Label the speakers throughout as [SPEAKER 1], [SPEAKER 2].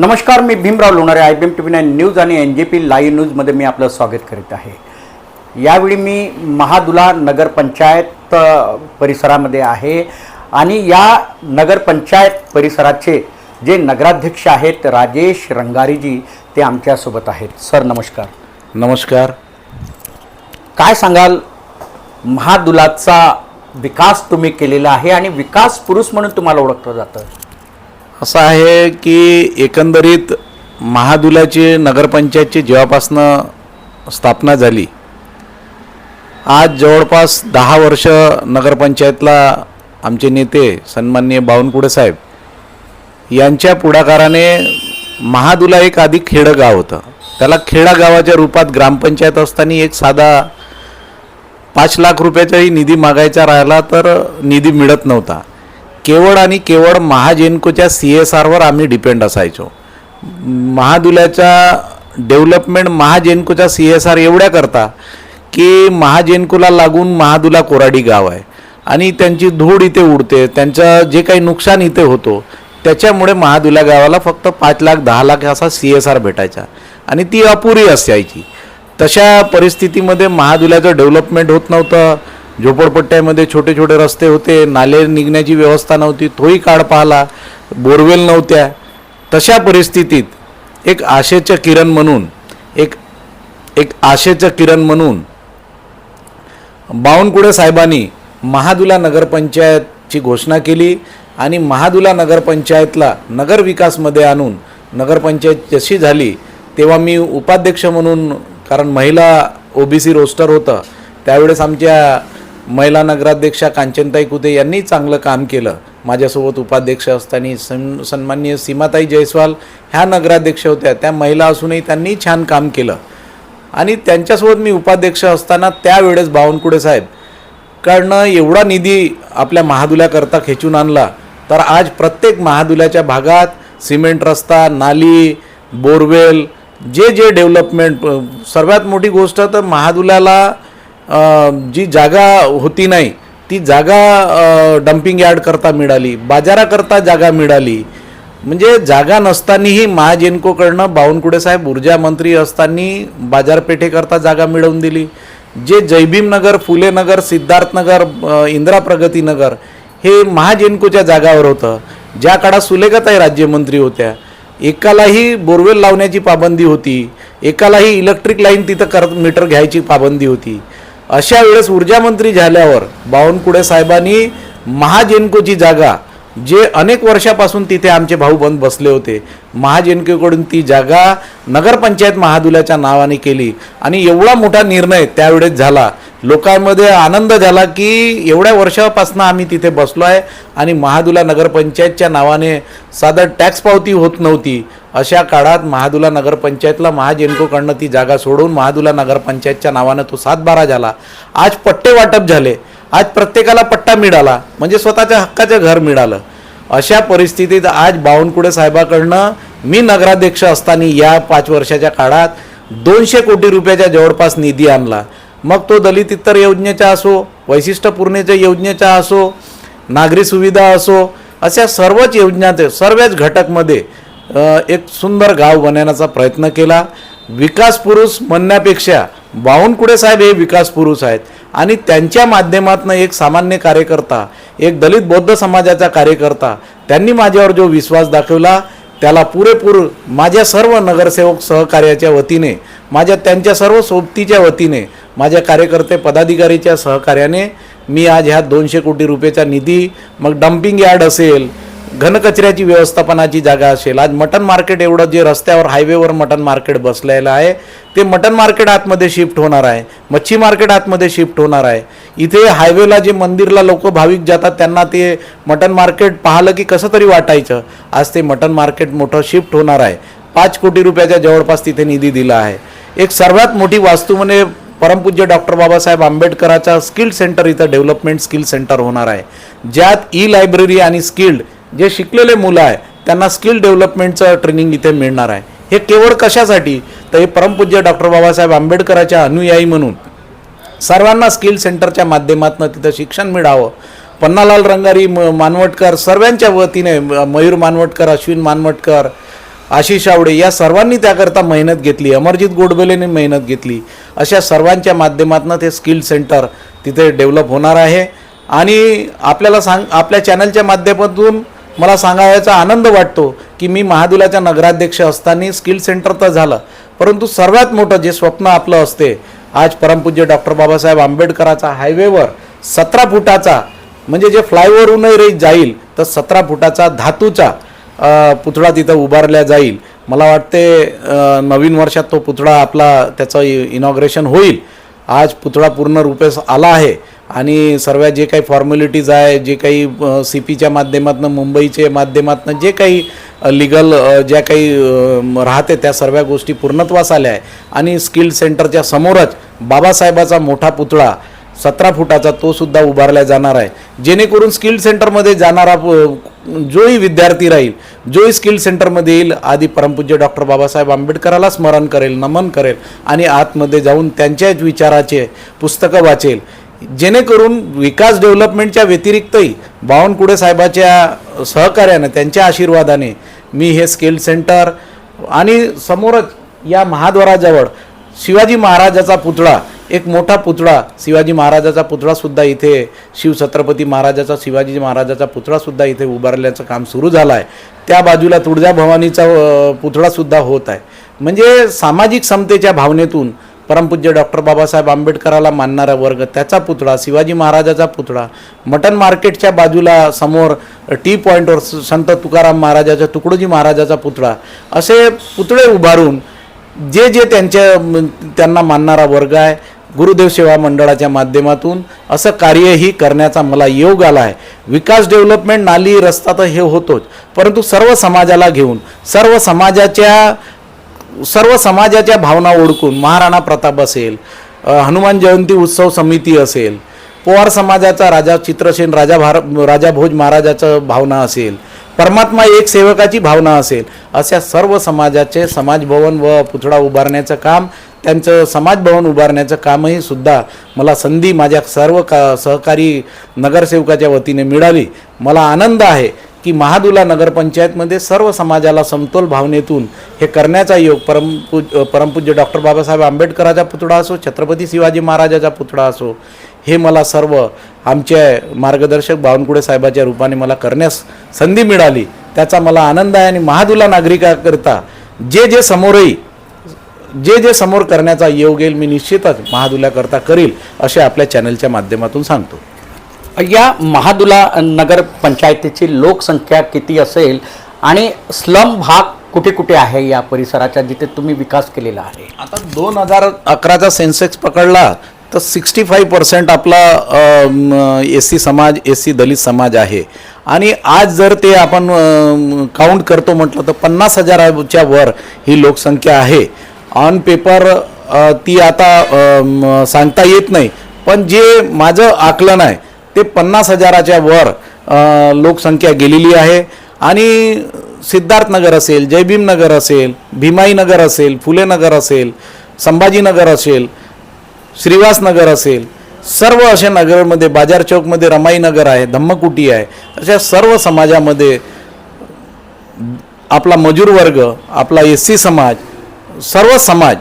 [SPEAKER 1] नमस्कार मी Bhimrao Lonare I B M T V nine news आणि N J P live न्यूजमध्ये मी आपलं स्वागत करीत आहे. यावेळी मी महादुला नगरपंचायत परिसरामध्ये आहे आणि या नगरपंचायत परिसराचे जे नगराध्यक्ष आहेत राजेश रंगारीजी ते आमच्यासोबत आहेत. सर नमस्कार.
[SPEAKER 2] नमस्कार.
[SPEAKER 1] काय सांगाल? महादुलाचा विकास तुम्ही केलेला आहे आणि विकास पुरुष म्हणून तुम्हाला ओळखलं जातं.
[SPEAKER 2] असं आहे की एकंदरीत महादुलाची नगरपंचायतची जेव्हापासनं स्थापना झाली आज जवळपास दहा वर्ष नगरपंचायतला आमचे नेते सन्माननीय बावनकुळे साहेब यांच्या पुढाकाराने महादुला एक आधी खेडं गाव होतं. त्याला खेडा गावाच्या रूपात ग्रामपंचायत असताना एक साधा पाच लाख रुपयाचाही निधी मागायचा राहिला तर निधी मिळत नव्हता. केवळ आणि केवळ महाजेनकोच्या सी एस आरवर आम्ही डिपेंड असायचो. महादुल्याच्या डेव्हलपमेंट महाजेनकोच्या सी एस आर एवढ्या करता की महाजेनकोला लागून महादुला कोराडी गाव आहे. आणि त्यांची धूळ इथे उडते त्यांचं जे काही नुकसान इथे होतो त्याच्यामुळे महादुला गावाला फक्त पाच लाख दहा लाख असा सी एस आर भेटायचा. आणि ती अपुरी असायची. तशा परिस्थितीमध्ये महादुल्याचं डेव्हलपमेंट होत नव्हतं. झोपडपट्ट्यामध्ये छोटे छोटे रस्ते होते नाले निघण्याची व्यवस्था नव्हती तोही काळ पाहिला बोरवेल नव्हत्या. तशा परिस्थितीत एक आशेचं किरण म्हणून एक एक आशेचं किरण म्हणून बावनकुळे साहेबांनी महादुला नगरपंचायतची घोषणा केली आणि महादुला नगरपंचायतला नगरविकासमध्ये आणून नगरपंचायत जशी झाली तेव्हा मी उपाध्यक्ष म्हणून कारण महिला ओबीसी रोस्टर होतं त्यावेळेस आमच्या महिला नगराध्यक्षा कांचनताई कुते यांनी चांगलं काम केलं. माझ्यासोबत उपाध्यक्ष असताना सन् सन्माननीय सीमाताई जयस्वाल ह्या नगराध्यक्ष होत्या. त्या महिला असूनही त्यांनी छान काम केलं. आणि त्यांच्यासोबत मी उपाध्यक्ष असताना त्यावेळेस बावनकुळे साहेब कडनं एवढा निधी आपल्या महादुल्याकरता खेचून आणला तर आज प्रत्येक महादुल्याच्या भागात सिमेंट रस्ता नाली बोरवेल जे जे डेव्हलपमेंट सर्वात मोठी गोष्ट तर महादुल्याला जी जागा होती नाही ती जागा डम्पिंग यार्ड करता मिळाली बाजाराकरता जागा मिळाली. म्हणजे जागा नसतानाही महाजेनकोकडनं बावनकुळे साहेब ऊर्जा मंत्री असताना बाजारपेठेकरता जागा मिळवून दिली. जे जयभीमनगर फुलेनगर सिद्धार्थनगर इंदिरा प्रगतीनगर हे महाजेनकोच्या जागावर होतं. ज्या काळात सुलेखाताई राज्यमंत्री होत्या एकालाही बोरवेल लावण्याची पाबंदी होती एकालाही इलेक्ट्रिक लाईन तिथं कर मीटर घ्यायची पाबंदी होती. अशा वेळेस ऊर्जामंत्री झाल्यावर बावनकुळे साहेबांनी महाजेनकोची जागा जे अनेक वर्षापासून तिथे आमचे भाऊ बंद बसले होते महाजेनकेकडून ती जागा नगरपंचायत महादुल्याच्या नावाने केली. आणि एवढा मोठा निर्णय त्यावेळेस झाला लोकांमध्ये आनंद झाला की एवढ्या वर्षापासून आम्ही तिथे बसलो आहे आणि महादुला नगरपंचायतच्या नावाने साधं टॅक्स पावती होत नव्हती. अशा काळात महादुला नगरपंचायतला महाजेनकोकडनं ती जागा सोडून महादुला नगरपंचायतच्या नावानं तो सातबारा झाला. आज पट्टे वाटप झाले. आज प्रत्येकाला पट्टा मिळाला. म्हणजे स्वतःच्या हक्काचं घर मिळालं. अशा परिस्थितीत आज बावनकुळे साहेबाकडनं मी नगराध्यक्ष असताना या पाच वर्षाच्या काळात दोनशे कोटी रुपयाच्या जवळपास निधी आणला. मग तो दलित इतर योजनेचा असो वैशिष्ट्यपूर्णेच्या योजनेचा असो नागरी सुविधा असो अशा सर्वच योजनाचे सर्वच घटकमध्ये एक सुंदर गाव बनवण्याचा प्रयत्न केला. विकास पुरुष म्हणण्यापेक्षा बावनकुळे साहेब हे विकास पुरुष आहेत? आणि त्यांच्या माध्यमातून एक सामान्य कार्यकर्ता एक दलित बौद्ध समाजाचा कार्यकर्ता त्यांनी माझ्यावर जो विश्वास दाखवला त्याला पुरेपूर माझ्या सर्व नगरसेवक सहकार्याच्या वतीने माझ्या त्यांच्या सर्व सोबतीच्या वतीने माझ्या कार्यकर्ते पदाधिकारीच्या सहकार्याने मी आज ह्या दोनशे कोटी रुपयाचा निधी मग डम्पिंग यार्ड असेल घनकचऱ्याची व्यवस्थापनाची जागा असेल आज मटन मार्केट एवढं जे रस्त्यावर हायवेवर मटन मार्केट बसलेलं आहे ते मटन मार्केट आतमध्ये शिफ्ट होणार आहे मच्छी मार्केट आतमध्ये शिफ्ट होणार आहे. इथे हायवेला जे मंदिरला लोक भाविक जातात त्यांना ते मटन मार्केट पाहिलं की कसं तरी वाटायचं आज ते मटन मार्केट मोठं शिफ्ट होणार आहे. पाच कोटी रुपयाच्या जवळपास तिथे निधी दिला आहे. एक सर्वात मोठी वास्तू म्हणजे परमपूज्य डॉक्टर बाबासाहेब आंबेडकराचा स्किल सेंटर इथं डेव्हलपमेंट स्किल सेंटर होणार आहे. ज्यात ई लायब्ररी आणि स्किल्ड जे शिकलेले मुलं आहे त्यांना स्किल डेव्हलपमेंटचं ट्रेनिंग इथे मिळणार आहे. हे केवळ कशासाठी? तर हे परमपूज्य डॉक्टर बाबासाहेब आंबेडकराच्या अनुयायी म्हणून सर्वांना स्किल सेंटरच्या माध्यमातून तिथं शिक्षण मिळावं. पन्नालाल रंगारी म मानवटकर सर्वांच्या वतीने म- मयूर मानवटकर अश्विन मानवटकर आशिष आवडे या सर्वांनी त्याकरता मेहनत घेतली अमरजित गोडबोलेने मेहनत घेतली. अशा सर्वांच्या माध्यमातून ते स्किल सेंटर तिथे डेव्हलप होणार आहे. आणि आपल्याला सांग आपल्या चॅनलच्या माध्यमातून मला सांगायचा आनंद वाटतो की मी महादुलाच्या नगराध्यक्ष असताना स्किल सेंटर तर झालं परंतु सर्वात मोठं जे स्वप्न आपलं असते आज परमपूज्य डॉक्टर बाबासाहेब आंबेडकराचा हायवेवर सतरा फुटाचा म्हणजे जे फ्लायओव्हरहूनही रे जाईल तर सतरा फुटाचा धातूचा पुतळा तिथं उभारल्या जाईल. मला वाटते नवीन वर्षात तो पुतळा आपला त्याचं इनॉग्रेशन होईल. आज पुतळा पूर्ण रूपेस आला आहे. आणि सर्व जे काही फॉर्मॅलिटीज आहे जे काही सी पीच्या माध्यमातून मुंबईच्या माध्यमातून जे काही लिगल ज्या काही राहते त्या सर्व गोष्टी पूर्णत्वास आल्या आहे. आणि स्किल सेंटरच्या समोरच बाबासाहेबाचा मोठा पुतळा सतरा फुटाचा तो सुद्धा उभारला जाणार आहे. जेणेकरून स्किल सेंटरमध्ये जाणारा जोही विद्यार्थी राहील जोही स्किल सेंटरमध्ये येईल आधी परमपूज्य डॉक्टर बाबासाहेब आंबेडकराला स्मरण करेल नमन करेल आणि आतमध्ये जाऊन त्यांच्याच विचाराचे पुस्तकं वाचेल. जेणेकरून विकास डेव्हलपमेंटच्या व्यतिरिक्तही बावनकुडे साहेबाच्या सहकार्याने त्यांच्या आशीर्वादाने मी हे स्किल सेंटर आणि समोरच या महाद्वाराजवळ शिवाजी महाराजाचा पुतळा एक मोठा पुतळा शिवाजी महाराजाचा पुतळासुद्धा इथे शिवछत्रपती महाराजाचा शिवाजी महाराजाचा पुतळासुद्धा इथे उभारल्याचं काम सुरू झालं आहे त्या बाजूला तुळजाभवानीचा पुतळासुद्धा होत आहे. म्हणजे सामाजिक समतेच्या भावनेतून परमपूज्य डॉक्टर बाबासाहेब आंबेडकराला मानणारा वर्ग त्याचा पुतळा शिवाजी महाराजाचा पुतळा मटन मार्केटच्या बाजूला समोर टी पॉईंटवर संत तुकाराम महाराजाचा तुकडोजी महाराजाचा पुतळा असे पुतळे उभारून जे जे त्यांच्या त्यांना मानणारा वर्ग आहे गुरुदेव सेवा मंडळाच्या माध्यमातून असं कार्यही करण्याचा मला योग आला आहे विकास डेव्हलपमेंट नाली रस्ता तर हे होतोच परंतु सर्व समाजाला घेऊन सर्व समाजाच्या सर्व समाजाच्या भावना ओळखून महाराणा प्रताप असेल हनुमान जयंती उत्सव समिती असेल पोवार समाजाचा राजा चित्रसेन राजा भार राजा भोज महाराजाचं भावना असेल परमात्मा एक सेवकाची भावना असेल अशा सर्व समाजाचे समाजभवन व पुतळा उभारण्याचं काम त्यांचं समाजभवन उभारण्याचं कामही सुद्धा मला संधी माझ्या सर्व का सहकारी नगरसेवकाच्या वतीने मिळाली. मला आनंद आहे की महादुला नगरपंचायतमध्ये सर्व समाजाला समतोल भावनेतून हे करण्याचा योग परमपूज परमपूज्य डॉक्टर बाबासाहेब आंबेडकराचा पुतळा असो छत्रपती शिवाजी महाराजाचा पुतळा असो हे मला सर्व आमचे मार्गदर्शक बावनकुळे साहेबाच्या रूपाने मला करण्यास संधी मिळाली. त्याचा मला आनंद आहे आणि महादुला नागरिकाकरता जे जे समोरही जे जे समोर करण्याचा योग येईल मी निश्चितच महादुल्याकरता करील असे आपल्या चॅनलच्या माध्यमातून सांगतो.
[SPEAKER 1] या महादुला नगर पंचायतीची लोकसंख्या किती असेल आणि स्लम भाग कुठे कुठे आहे या परिसराचा जिथे तुम्ही विकास केलेला आहे?
[SPEAKER 2] आता दोन हजार अकराचा सेन्सेक्स पकडला तर सिक्स्टी फाईव्ह पर्सेंट आपला एस सी समाज एस सी दलित समाज आहे. आणि आज जर ते आपण काउंट करतो म्हटलं तर पन्नास हजाराच्या वर ही लोकसंख्या आहे. ऑन पेपर ती आता सांगता येत नाही. पण जे माझं आकलन आहे ते पन्नास हजाराच्या वर लोकसंख्या गेलेली आहे. आणि सिद्धार्थनगर असेल जयभीमनगर असेल भीमाईनगर असेल फुलेनगर असेल संभाजीनगर असेल श्रीवासनगर असेल सर्व अशा नगरमध्ये बाजार चौकमध्ये रमाईनगर आहे धम्मकुटी आहे अशा सर्व समाजामध्ये आपला मजूर वर्ग आपला एस सी समाज सर्व समाज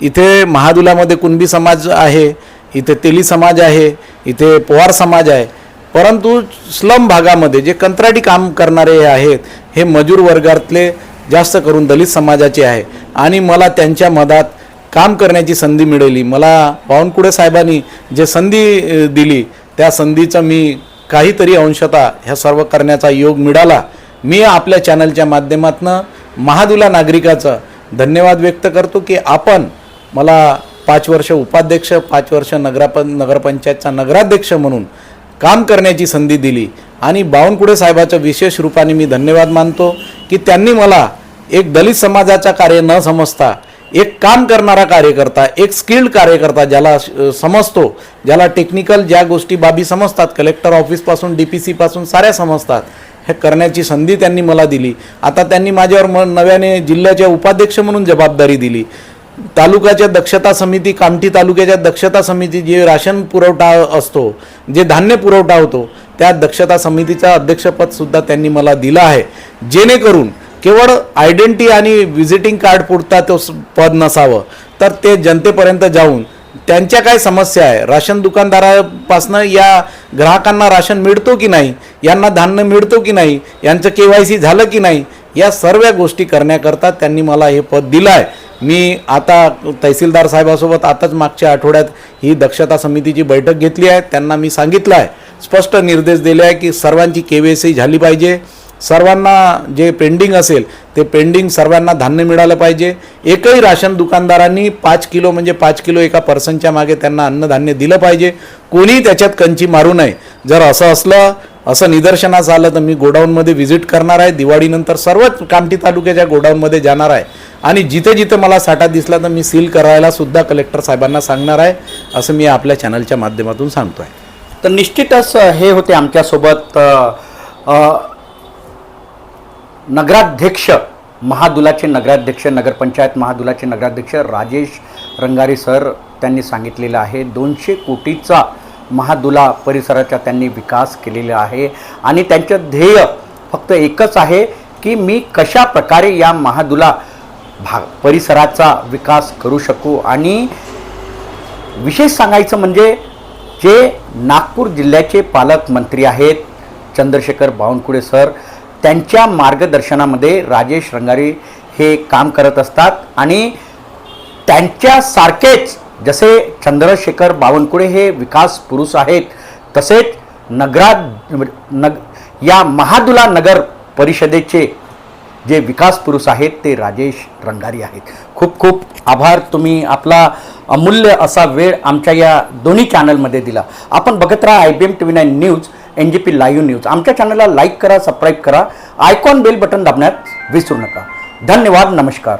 [SPEAKER 2] इथे महादुलामध्ये कुणबी समाज आहे इथे तेली समाज आहे इथे पोवार समाज आहे परंतु स्लम भागामध्ये जे कंत्राटी काम करणारे आहेत हे मजूर वर्गातले जास्त करून दलित समाजाचे आहे. आणि मला त्यांच्या मधात काम करण्याची संधी मिळाली. मला पावनकुळे साहेबांनी जे संधी दिली त्या संधीचं मी काहीतरी अंशता ह्या सर्व करण्याचा योग मिळाला. मी आपल्या चॅनलच्या माध्यमातनं महादुला नागरिकाचं धन्यवाद व्यक्त करतो की आपण मला पाच वर्ष उपाध्यक्ष पाच वर्ष नगराप नगरपंचायतचा नगराध्यक्ष म्हणून काम करण्याची संधी दिली. आणि बावनकुळे साहेबाचं विशेष रूपाने मी धन्यवाद मानतो की त्यांनी मला एक दलित समाजाचा कार्य न समजता एक काम करणारा कार्यकर्ता एक स्किल्ड कार्यकर्ता ज्याला समजतो ज्याला टेक्निकल ज्या गोष्टी बाबी समजतात कलेक्टर ऑफिसपासून डी पी सीपासून साऱ्या समजतात हे करण्याची संधी त्यांनी मला दिली. आता त्यांनी माझ्यावर म नव्याने जिल्ह्याच्या उपाध्यक्ष म्हणून जबाबदारी दिली. तालुक्याच्या दक्षता समिती कामठी तालुक्याच्या दक्षता समिती जे राशन पुरवठा असतो जे धान्य पुरवठा होतो त्या दक्षता समितीचा अध्यक्षपदसुद्धा त्यांनी मला दिलं आहे. जेणेकरून केवळ आयडेंटिटी आणि व्हिजिटिंग कार्ड पुरता तो पद नसावं तर ते जनतेपर्यंत जाऊन त्यांच्या काय समस्या आहे? राशन दुकानदारापासनं या ग्राहकांना राशन मिळतो की नाही? यांना धान्य मिळतो की नाही? यांचं के वाय सी झालं की नाही? या सर्व गोष्टी करण्याकरता त्यांनी मला हे पद दिलं आहे मी आता तहसीलदार साहेबासोबत आताच मागच्या आठवड्यात ही दक्षता समितीची बैठक घेतली आहे. त्यांना मी सांगितलं आहे स्पष्ट निर्देश दिले आहे की सर्वांची के वाय सी झाली पाहिजे. सर्वांना जे पेंडिंग असेल ते पेंडिंग सर्वांना धान्य मिळालं पाहिजे. एकही राशन दुकानदारांनी पाच किलो म्हणजे पाच किलो एका पर्सनच्या मागे त्यांना अन्नधान्य दिलं पाहिजे. कोणीही त्याच्यात कंची मारू नये. जर असं असलं असं निदर्शनास आलं तर मी गोडाऊनमध्ये व्हिजिट करणार आहे. दिवाळीनंतर सर्वच कामठी तालुक्याच्या गोडाऊनमध्ये जाणार आहे. आणि जिथे जिथे मला साठा दिसला तर मी सील करायला सुद्धा कलेक्टर साहेबांना सांगणार आहे. असं मी आपल्या चॅनलच्या माध्यमातून सांगतो आहे
[SPEAKER 1] तर निश्चितच हे होते आमच्यासोबत नगराध्यक्ष महादुलाचे नगराध्यक्ष नगरपंचायत महादुलाचे नगराध्यक्ष राजेश रंगारी सर त्यांनी सांगितलेलं आहे. दोनशे कोटीचा महादुला परिसराचा त्यांनी विकास केलेला आहे. आणि त्यांचं ध्येय फक्त एकच आहे की मी कशा प्रकारे या महादुला भाग परिसराचा विकास करू शकू? आणि विशेष सांगायचं म्हणजे जे नागपूर जिल्ह्याचे पालकमंत्री आहेत चंद्रशेखर बावनकुळे सर त्यांच्या मार्गदर्शनामध्ये राजेश रंगारी हे काम करत असतात आणि त्यांच्यासारखेच जसे चंद्रशेखर बावनकुळे हे विकास पुरुष आहेत तसेच नगरा नग या महादुला नगर परिषदेचे जे विकास पुरुष आहेत ते राजेश रंगारी आहेत. खूप खूप आभार. तुम्ही आपला अमूल्य असा वेळ आमच्या या दोन्ही चॅनलमध्ये दिला. आपण बघत राहा I B M T V nine news N G P live news आमच्या चॅनलला लाईक करा सबस्क्राईब करा. आयकॉन बेल बटन दाबण्यात विसरू नका. धन्यवाद नमस्कार.